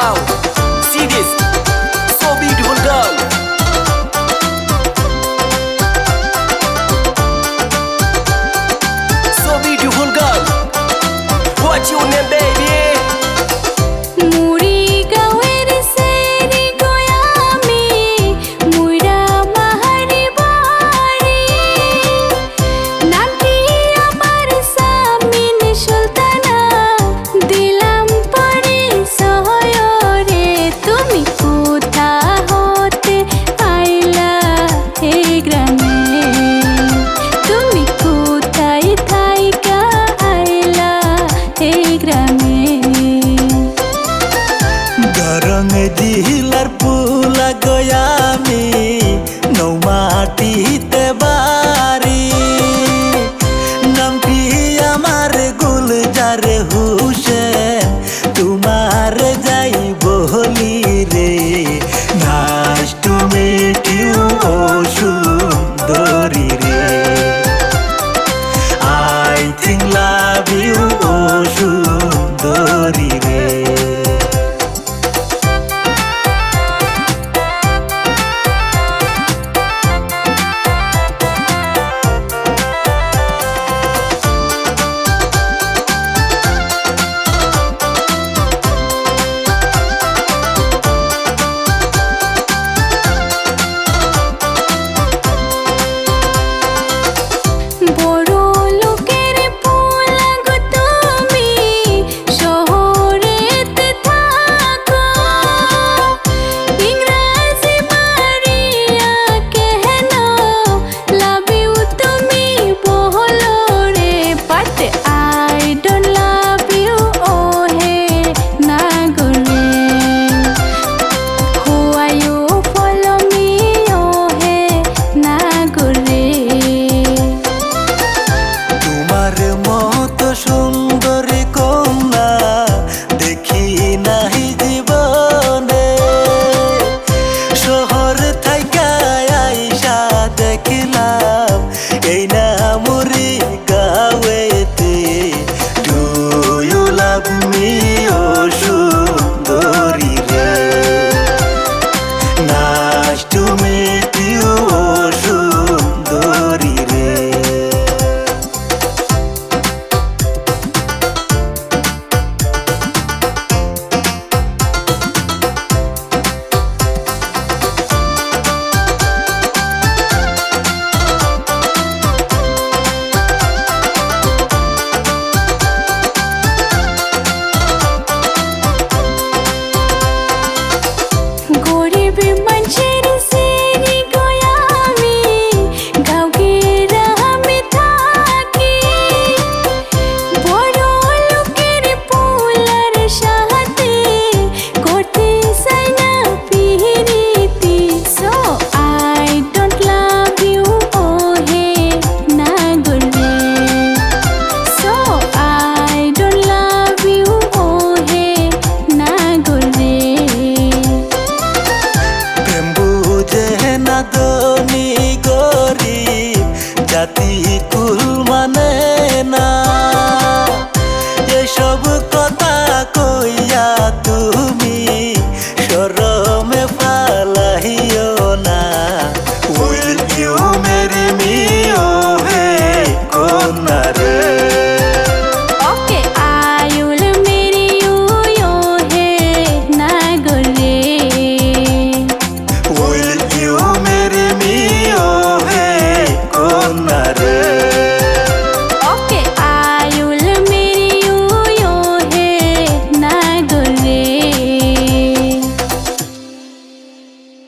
wow. See this, so beautiful girl. এই গ্রামে গরমে দিহিলার পুলা গয়ামি নৌমাটিতে রাতি